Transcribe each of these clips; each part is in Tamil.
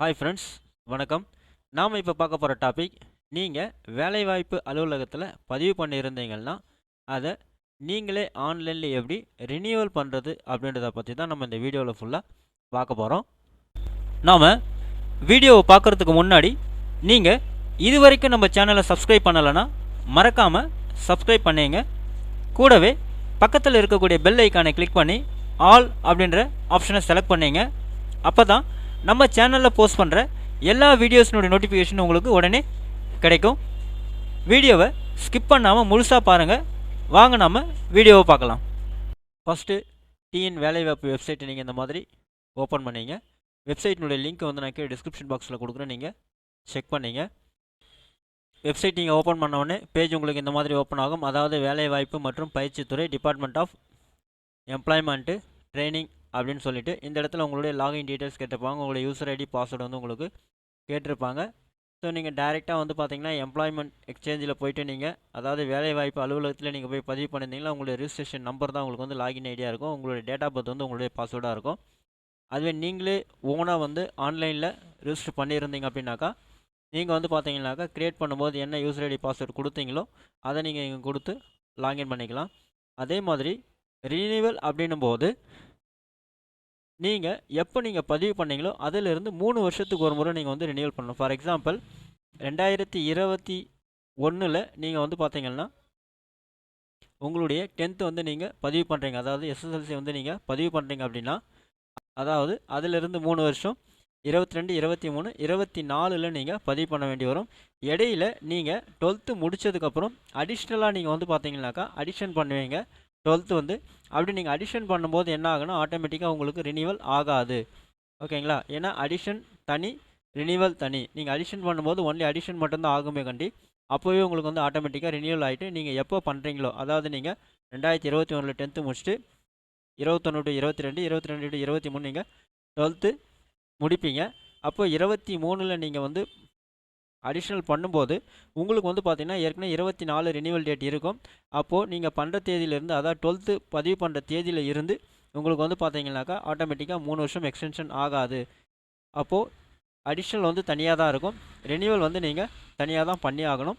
ஹாய் ஃப்ரெண்ட்ஸ் வணக்கம். நாம் இப்போ பார்க்க போகிற டாபிக் நீங்கள் வேலைவாய்ப்பு அலுவலகத்தில் பதிவு பண்ணியிருந்தீங்கன்னா அதை நீங்களே ஆன்லைனில் எப்படி ரினியூவல் பண்ணுறது அப்படின்றத பற்றி தான் நம்ம இந்த வீடியோவில் ஃபுல்லாக பார்க்க போகிறோம் நாம் வீடியோவை பார்க்குறதுக்கு முன்னாடி நீங்கள் இது வரைக்கும் நம்ம சேனலை சப்ஸ்கிரைப் பண்ணலைன்னா மறக்காமல் சப்ஸ்கிரைப் பண்ணிங்க. கூடவே பக்கத்தில் இருக்கக்கூடிய பெல் ஐக்கானை கிளிக் பண்ணி ஆல் அப்படின்ற ஆப்ஷனை செலக்ட் பண்ணிங்க. அப்போ தான் நம்ம சேனலில் போஸ்ட் பண்ணுற எல்லா வீடியோஸினுடைய நோட்டிஃபிகேஷன் உங்களுக்கு உடனே கிடைக்கும். வீடியோவை ஸ்கிப் பண்ணாமல் முழுசாக பாருங்கள் வாங்க நாம் வீடியோவை பார்க்கலாம். ஃபஸ்ட்டு டிஎன் வேலைவாய்ப்பு வெப்சைட்டை நீங்கள் இந்த மாதிரி ஓப்பன் பண்ணிங்க. வெப்சைட்டினுடைய லிங்க் வந்து நான் கீழே டிஸ்கிரிப்ஷன் பாக்ஸில் கொடுக்குறேன். நீங்கள் செக் பண்ணிங்க. வெப்சைட் நீங்கள் ஓப்பன் பண்ண உடனே பேஜ் உங்களுக்கு இந்த மாதிரி ஓப்பன் ஆகும். அதாவது வேலைவாய்ப்பு மற்றும் பயிற்சித்துறை டிபார்ட்மெண்ட் ஆஃப் எம்ப்ளாய்மெண்ட்டு ட்ரைனிங் அப்படின்னு சொல்லிட்டு இந்த இடத்துல உங்களுடைய லாகின் டீட்டெயில்ஸ் கேட்டிருப்பாங்க. உங்களுடைய யூசர் ஐடி பாஸ்வேர்டு வந்து உங்களுக்கு கேட்டிருப்பாங்க. ஸோ நீங்கள் டேரெக்டாக வந்து பார்த்தீங்கன்னா எம்ப்ளாய்மெண்ட் எக்ஸ்சேஞ்சில் போயிட்டு நீங்கள் அதாவது வேலைவாய்ப்பு அலுவலகத்தில் நீங்கள் போய் பதிவு பண்ணியிருந்தீங்கன்னா உங்களுடைய ரிஜிஸ்ட்ரேஷன் நம்பர் தான் உங்களுக்கு வந்து லாகின் ஐடியா இருக்கும். உங்களுடைய டேட் ஆஃப் பர்த் வந்து உங்களுடைய பாஸ்வேர்டாக இருக்கும். அதுவே நீங்களே ஓனாக வந்து ஆன்லைனில் ரிஜிஸ்டர் பண்ணியிருந்தீங்க அப்படின்னாக்கா நீங்கள் வந்து பார்த்தீங்கன்னாக்கா க்ரியேட் பண்ணும்போது என்ன யூசர் ஐடி பாஸ்வேர்டு கொடுத்தீங்களோ அதை நீங்கள் இங்கே கொடுத்து லாகின் பண்ணிக்கலாம். அதே மாதிரி ரினியூவல் அப்படின்னும் போது நீங்கள் எப்போ நீங்கள் பதிவு பண்ணீங்களோ அதிலிருந்து மூணு வருஷத்துக்கு ஒரு முறை நீங்கள் வந்து ரினியூவல் பண்ணணும். ஃபார் எக்ஸாம்பிள் ரெண்டாயிரத்தி இருபத்தி ஒன்றில் நீங்கள் வந்து பார்த்தீங்கன்னா உங்களுடைய டென்த்து வந்து நீங்கள் பதிவு பண்ணுறீங்க அதாவது எஸ்எஸ்எல்சி வந்து நீங்கள் பதிவு பண்ணுறீங்க அப்படின்னா அதாவது அதிலிருந்து மூணு வருஷம் இருபத்தி ரெண்டு இருபத்தி மூணு இருபத்தி நாலில் நீங்கள் பதிவு பண்ண வேண்டி வரும். இடையில நீங்கள் டுவெல்த்து முடித்ததுக்கப்புறம் அடிஷ்னலாக நீங்கள் வந்து பார்த்தீங்கன்னாக்கா அடிஷன் பண்ணுவீங்க. டுவெல்த்து வந்து அப்படி நீங்கள் அடிஷன் பண்ணும்போது என்ன ஆகுனா ஆட்டோமேட்டிக்காக உங்களுக்கு ரினியூவல் ஆகாது. ஓகேங்களா? ஏன்னா அடிஷன் தனி ரினியூவல் தனி. நீங்கள் அடிஷன் பண்ணும்போது ஒன்லி அடிஷன் மட்டும்தான் ஆகுமே கண்டி அப்போவே உங்களுக்கு வந்து ஆட்டோமேட்டிக்காக ரினியூவல் ஆகிட்டு நீங்கள் எப்போ பண்ணுறீங்களோ அதாவது நீங்கள் ரெண்டாயிரத்தி இருபத்தி ஒன்றில் டென்த்து முடிச்சுட்டு இருபத்தொன்று டு இருபத்தி ரெண்டு இருபத்தி ரெண்டு டு இருபத்தி மூணு நீங்கள் டுவெல்த்து முடிப்பீங்க. அப்போது இருபத்தி மூணில் நீங்கள் வந்து அடிஷ்னல் பண்ணும்போது உங்களுக்கு வந்து பார்த்தீங்கன்னா ஏற்கனவே இருபத்தி நாலு ரினியூவல் டேட் இருக்கும். அப்போது நீங்கள் பண்ணுற தேதியிலேருந்து அதாவது டுவெல்த்து பதிவு பண்ணுற தேதியில் இருந்து உங்களுக்கு வந்து பார்த்தீங்கன்னாக்கா ஆட்டோமேட்டிக்காக மூணு வருஷம் எக்ஸ்டென்ஷன் ஆகாது. அப்போது அடிஷ்னல் வந்து தனியாக தான் இருக்கும். ரினியூவல் வந்து நீங்கள் தனியாக தான் பண்ணி ஆகணும்.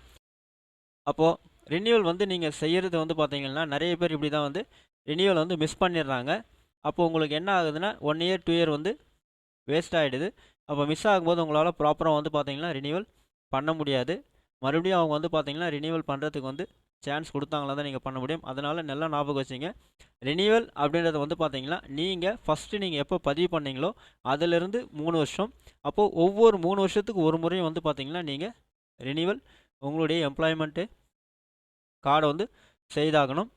அப்போது ரினியூவல் வந்து நீங்கள் செய்கிறது வந்து பார்த்தீங்கன்னா நிறைய பேர் இப்படி தான் வந்து ரினியூவல் வந்து மிஸ் பண்ணிடுறாங்க. அப்போது உங்களுக்கு என்ன ஆகுதுன்னா ஒன் இயர் டூ இயர் வந்து வேஸ்ட் ஆகிடுது அப்போ மிஸ் ஆகும்போது உங்களால் ப்ராப்பராக வந்து பார்த்தீங்கன்னா ரினியூவல் பண்ண முடியாது. மறுபடியும் அவங்க வந்து பார்த்தீங்கன்னா ரினியூவல் பண்ணுறதுக்கு வந்து சான்ஸ் கொடுத்தாங்களா தான் நீங்கள் பண்ண முடியும். அதனால் நல்லா ஞாபகம் வச்சுங்க. ரினியூவல் அப்படின்றத வந்து பார்த்தீங்கன்னா நீங்கள் ஃபஸ்ட்டு நீங்கள் எப்போ பதிவு பண்ணீங்களோ அதிலிருந்து மூணு வருஷம். அப்போது ஒவ்வொரு மூணு வருஷத்துக்கு ஒரு முறையும் வந்து பார்த்தீங்கன்னா நீங்கள் ரினியூவல் உங்களுடைய எம்ப்ளாய்மெண்ட்டு கார்டை வந்து செய்தாகணும்.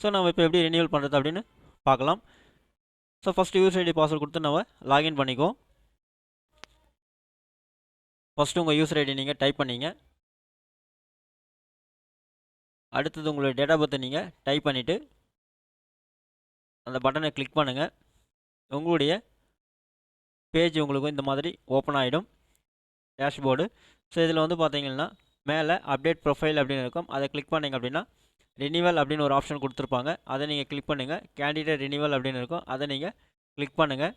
ஸோ நம்ம இப்போ எப்படி ரினியூவல் பண்ணுறது அப்படின்னு பார்க்கலாம். So first use ID password கொடுத்து நம்ம லாகின் பண்ணிக்குவோம். ஃபஸ்ட்டு உங்கள் யூசர் ஐடி நீங்கள் டைப் பண்ணிங்க. அடுத்தது உங்களுடைய டேட்டா பர்த்தை நீங்கள் டைப் பண்ணிவிட்டு அந்த பட்டனை கிளிக் பண்ணுங்கள் உங்களுடைய பேஜ் உங்களுக்கு இந்த மாதிரி ஓப்பன் ஆகிடும் டேஷ்போர்டு ஸோ இதில் வந்து பார்த்தீங்கன்னா மேலே அப்டேட் ப்ரொஃபைல் அப்படின்னு இருக்கும். அதை கிளிக் பண்ணிங்க அப்படின்னா ரினிவல் அப்படின்னு ஒரு ஆப்ஷன் கொடுத்துருப்பாங்க. அதை நீங்கள் கிளிக் பண்ணுங்கள் கேண்டிடேட் ரினிவல் அப்படின்னு இருக்கும். அதை நீங்கள் கிளிக் பண்ணுங்கள்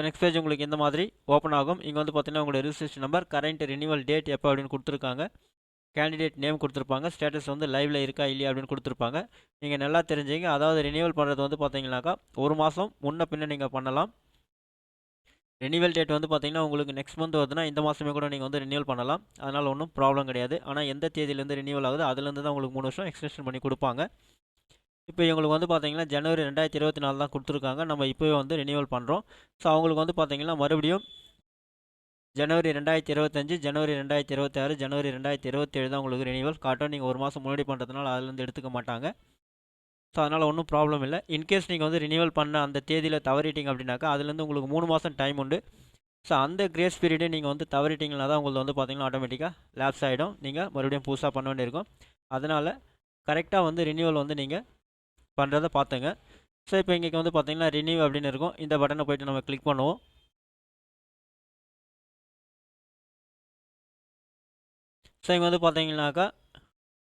ஸோ நெக்ஸ்ட் பேஜ் உங்களுக்கு இந்த மாதிரி ஓப்பன் ஆகும்? இங்கே வந்து பார்த்தீங்கன்னா உங்களுடைய registration number current renewal date எப்போ அப்படின்னு கொடுத்துருக்காங்க. கேண்டிடேட் நேம் கொடுத்துருப்பாங்க. ஸ்டேட்டஸ் வந்து லைவில் இருக்கா இல்லையா அப்படின்னு கொடுத்துருப்பாங்க. நீங்கள் நல்லா தெரிஞ்சுங்க. அதாவது ரினிவல் பண்ணுறது வந்து பார்த்தீங்கன்னாக்கா ஒரு மாதம் முன்ன பின்ன நீங்கள் பண்ணலாம். ரினிவல் டேட் வந்து பார்த்தீங்கன்னா உங்களுக்கு நெக்ஸ்ட் மந்த் வருதுன்னா இந்த மாதமே கூட நீங்கள் வந்து ரினியூவல் பண்ணலாம். அதனால் ஒன்றும் ப்ராப்ளம் கிடையாது. ஆனால் எந்த தேதியிலேருந்து ரினியூவல் ஆகுது அதுலேருந்து தான் உங்களுக்கு மூணு வருஷம் எக்ஸ்டென்ஷன் பண்ணி கொடுப்பாங்க. இப்போ இவங்களுக்கு வந்து பார்த்தீங்கன்னா ஜனவரி ரெண்டாயிரத்தி இருபத்தி நாலு தான் கொடுத்துருக்காங்க. நம்ம இப்போவே வந்து ரினியூவல் பண்ணுறோம் ஸோ அவங்களுக்கு வந்து பார்த்தீங்கன்னா மறுபடியும் ஜனவரி ரெண்டாயிரத்தி இருபத்தஞ்சு ஜனவரி ரெண்டாயிரத்தி இருபத்தாறு ஜனவரி ரெண்டாயிரத்தி இருபத்தேழு தான் உங்களுக்கு ரினியூவல் காட்டும். நீங்கள் ஒரு மாதம் முன்னாடி பண்ணுறதுனால அதுலேருந்து எடுத்துக்க மாட்டாங்க. ஸோ அதனால் ஒன்றும் ப்ராப்ளம் இல்லை. இன்கேஸ் நீங்கள் வந்து ரினியூவல் பண்ண அந்த தேதியில் தவறிட்டீங்க அப்படின்னாக்கா அதுலேருந்து உங்களுக்கு மூணு மாதம் டைம் உண்டு. ஸோ அந்த கிரேஸ் பீரியடே நீங்கள் வந்து தவறிட்டீங்கன்னா தான் உங்களுக்கு வந்து பார்த்தீங்கன்னா ஆட்டோமேட்டிக்காக லேப்ஸ் ஆகிடும் நீங்கள் மறுபடியும் புதுசாக பண்ண வேண்டியிருக்கும். அதனால் கரெக்டாக வந்து ரினியூவல் வந்து நீங்கள் பண்ணுறத பார்த்துங்க. ஸோ இப்போ இங்கே வந்து பார்த்தீங்கன்னா ரினியூ அப்படின்னு இருக்கும். இந்த பட்டனை போய்ட்டு நம்ம கிளிக் பண்ணுவோம். ஸோ இங்கே வந்து பார்த்தீங்கன்னாக்கா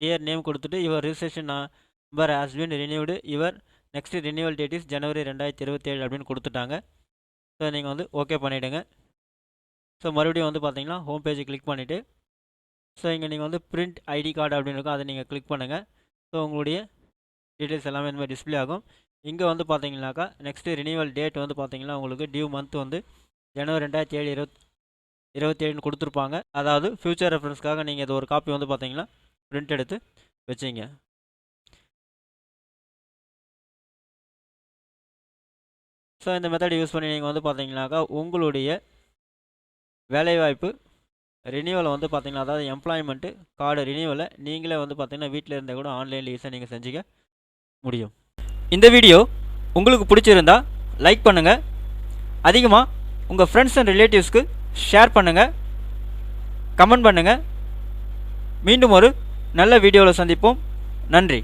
இயர் நேம் கொடுத்துட்டு your registration number has been renewed your next renewal date is January ரெண்டாயிரத்தி இருபத்தேழு அப்படின்னு கொடுத்துட்டாங்க. ஸோ நீங்கள் வந்து ஓகே பண்ணிவிடுங்க ஸோ மறுபடியும் வந்து பார்த்தீங்கன்னா ஹோம் பேஜை கிளிக் பண்ணிவிட்டு ஸோ இங்கே நீங்கள் வந்து பிரிண்ட் ஐடி கார்டு அப்படின்னு இருக்கும். அதை நீங்கள் கிளிக் பண்ணுங்கள் ஸோ உங்களுடைய டீட்டெயில்ஸ் எல்லாமே இந்த மாதிரி டிஸ்ப்ளே ஆகும். இங்கே வந்து பார்த்தீங்கன்னாக்கா நெக்ஸ்ட்டு ரினியூவல் டேட் வந்து பார்த்தீங்கன்னா உங்களுக்கு டியூ மந்த் வந்து ஜனவரி ரெண்டாயிரத்தி ஏழு இருபத் இருபத்தேழுன்னு கொடுத்துருப்பாங்க. அதாவது ஃப்யூச்சர் ரெஃபரன்ஸ்க்காக நீங்கள் இது ஒரு காப்பி வந்து பார்த்தீங்கன்னா பிரிண்ட் எடுத்து வச்சிங்க. ஸோ இந்த மெத்தட் யூஸ் பண்ணி நீங்கள் வந்து பார்த்தீங்கன்னாக்கா உங்களுடைய வேலைவாய்ப்பு ரினியூவலை வந்து பார்த்தீங்கன்னா அதாவது எம்ப்ளாய்மெண்ட்டு கார்டு ரினியூவலை நீங்களே வந்து பார்த்தீங்கன்னா வீட்டில் இருந்தே கூட ஆன்லைனில் ஈஸியாக நீங்கள் செஞ்சுக்க முடியும். இந்த வீடியோ உங்களுக்கு பிடிச்சிருந்தா லைக் பண்ணுங்கள் அதிகமாக உங்கள் ஃப்ரெண்ட்ஸ் அண்ட் ரிலேட்டிவ்ஸ்க்கு ஷேர் பண்ணுங்கள் கமெண்ட் பண்ணுங்கள் மீண்டும் ஒரு நல்ல வீடியோவில் சந்திப்போம். நன்றி.